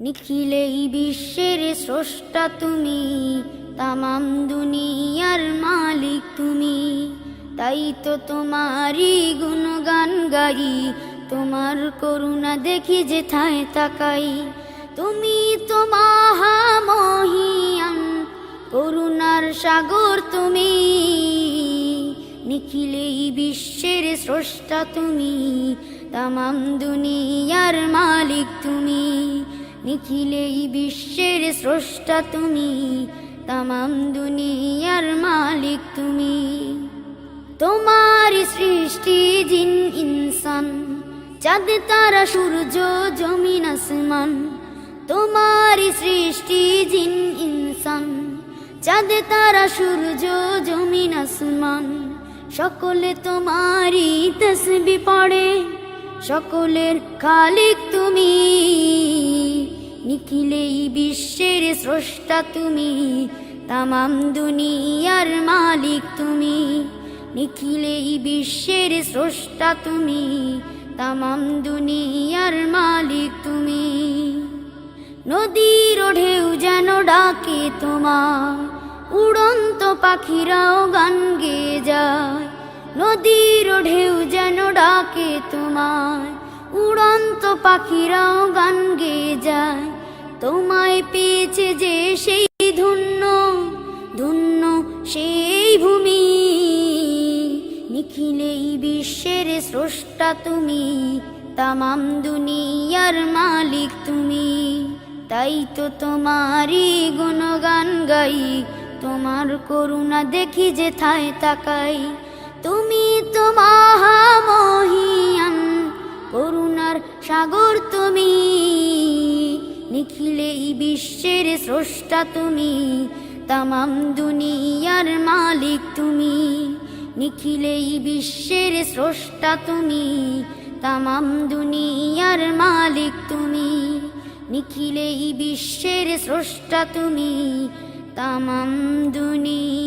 নিখিলে এই বিশ্বের স্রষ্টা তুমি, তামাম দুনিয়ার মালিক তুমি। তাই তো তোমারই গুণগান গাই, তোমার করুণা দেখি যেথায় তাকাই। তুমি তো মহামহিয়ান, করুণার সাগর তুমি। নিখিলে এই বিশ্বের স্রষ্টা তুমি, তামাম দুনিয়ার মালিক তুমি। নিখিলে বিশ্বের স্রষ্টা তুমি। তামাম দুনিয়ার মালিক তুমি। তোমার সৃষ্টি জিন, ইনসান। চাঁদ, তারা, সূর্য, জমিন, আসমান। তোমার সৃষ্টি জিন, ইনসান। চাঁদ, তারা, সূর্য, জমিন, আসমান। সকলে তোমারই তসবি পড়ে। সকলের খালিক তুমি। নিখিলেই বিশ্বের স্রষ্টা তুমি। তামাম দুনিয়ার মালিক তুমি। নিখিলেই বিশ্বের স্রষ্টা তুমি। তামাম দুনিয়ার মালিক তুমি। নদীর ঢেউ যেন ডাকে তোমার। উড়ন্ত পাখিরাও গান গেয়ে যায়। নদীর ঢেউ যেন ডাকে তোমার। উড়ন্ত পাখিরাও গান গেয়ে যায়। তোমায় পেয়েছে যে সেই ধন্য ধন্য সেই ভূমি। নিখিলেই বিশ্বের স্রষ্টা তুমি, তামাম দুনিয়ার মালিক তুমি। তাই তো তোমারই গুণগান গাই, তোমার করুণা দেখি যেথায় তাকাই। তুমি তো নিখিলে বিশ্বের স্রষ্টা তুমি। তামাম দুনিয়ার মালিক তুমি। নিখিলে বিশ্বের স্রষ্টা তুমি। তামাম দুনিয়ার মালিক তুমি। নিখিলে বিশ্বের স্রষ্টা তুমি। তামাম দুনিয়া